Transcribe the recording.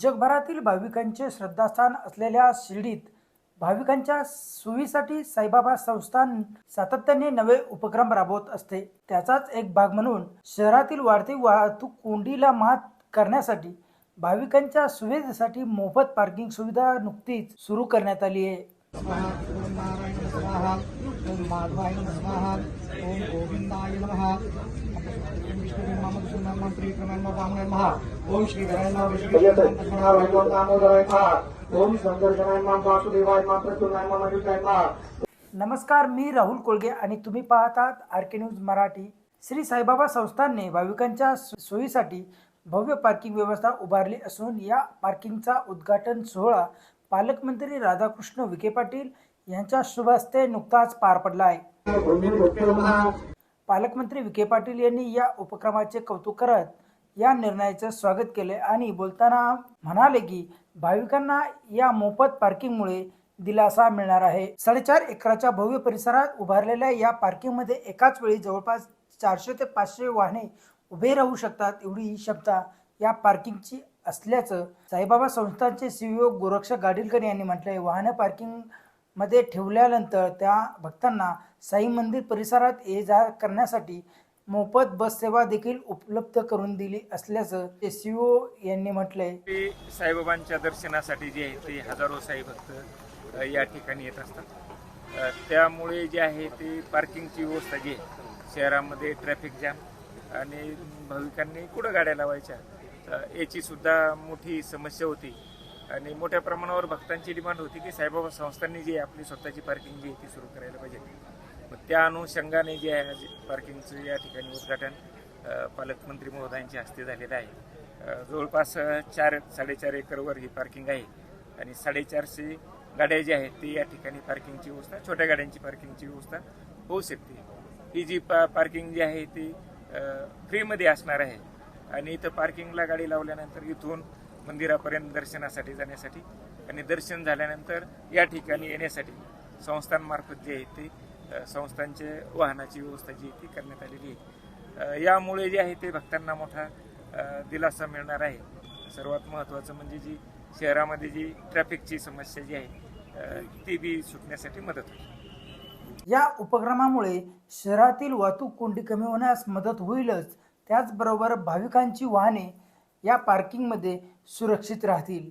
जगभरातील भाविकांचे श्रद्धास्थान असलेल्या शिर्डीत भाविकांच्या सोयीसाठी साईबाबा संस्थान सातत्याने नवे उपक्रम राबवत असते. त्याचाच एक भाग म्हणून शहरातील वाढती वाहतूक कोंडीला मात करण्यासाठी भाविकांच्या सुविधेसाठी मोफत पार्किंग सुविधा नुकतीच सुरू करण्यात आली आहे. ओम ओम गोविंदाय ओम दामोदराय ओम वासुदेवाय नमस्कार मी राहुल कोळगे आणि तुम्ही पाहतात R K news Marathi. Shri Saibaba संस्थानने भाविकांच्या सोयीसाठी भव्य पार्किंग व्यवस्था उभारली असून या पार्किंगचा उद्घाटन सोहळा पालकमंत्री राधाकृष्ण विखे पाटील यांच्या शुभ हस्ते नुकताच पार पडला आहे. पालकमंत्री विखे पाटील यांनी या उपक्रमाचे कौतुक करत या निर्णयाचं स्वागत केले आणि बोलताना म्हणाले की भाविकांना या मोफत पार्किंगमुळे दिलासा मिळणार आहे. साडेचार एकराच्या भव्य परिसरात उभारलेल्या या पार्किंगमध्ये एकाच वेळी जवळपास चारशे ते पाचशे वाहने उभे राहू शकतात एवढी ही क्षमता या पार्किंगची असल्याचं साईबाबा संस्थांचे सीईओ गोरक्ष गाडीलकर यांनी म्हटलंय. वाहन वाहनं पार्किंग मध्ये ठेवल्यानंतर त्या भक्तांना साई मंदिर परिसरात ये जा करण्यासाठी मोफत बस सेवा देखील उपलब्ध करून दिली असल्याचं ते यांनी म्हटलंय. ते साईबाबांच्या दर्शनासाठी जे आहे ते हजारो साई भक्त या ठिकाणी येत असतात. त्यामुळे जे आहे ते पार्किंगची व्यवस्था जी आहे शहरामध्ये ट्रॅफिक जाम आणि भाविकांनी कुठं गाड्या लावायच्या? याची सुद्धा मोठी समस्या होती. आणि मोठ्या प्रमाणावर भक्तांची डिमांड होती की साईबाबा संस्थांनी जी आपली स्वतःची पार्किंग जी आहे ती सुरू करायला पाहिजे. मग त्या अनुषंगाने जे आहे पार्किंगचं या ठिकाणी उद्घाटन पालकमंत्री महोदयांच्या हस्ते झालेलं आहे. जवळपास चार साडेचार एकरवर ही पार्किंग आहे. आणि साडेचारशे गाड्या ज्या आहेत ते या ठिकाणी पार्किंगची व्यवस्था छोट्या गाड्यांची पार्किंगची व्यवस्था होऊ शकते. ही जी पा पार्किंग जी आहे ती फ्रीमध्ये असणार आहे. आणि इथं पार्किंगला गाडी लावल्यानंतर इथून मंदिरापर्यंत दर्शनासाठी जाण्यासाठी आणि दर्शन झाल्यानंतर या ठिकाणी येण्यासाठी संस्थांमार्फत जे आहे ते संस्थांचे वाहनाची व्यवस्था जी आहे ती करण्यात आलेली आहे. यामुळे जे आहे ते भक्तांना मोठा दिलासा मिळणार आहे. सर्वात महत्त्वाचं म्हणजे जी शहरामध्ये जी ट्रॅफिकची समस्या जी आहे ती बी सुटण्यासाठी मदत होईल. या उपक्रमामुळे शहरातील वाहतूक कोंडी कमी होण्यास मदत होईलच. त्याचबरोबर भाविकांची वाहने या पार्किंगमध्ये सुरक्षित राहतील.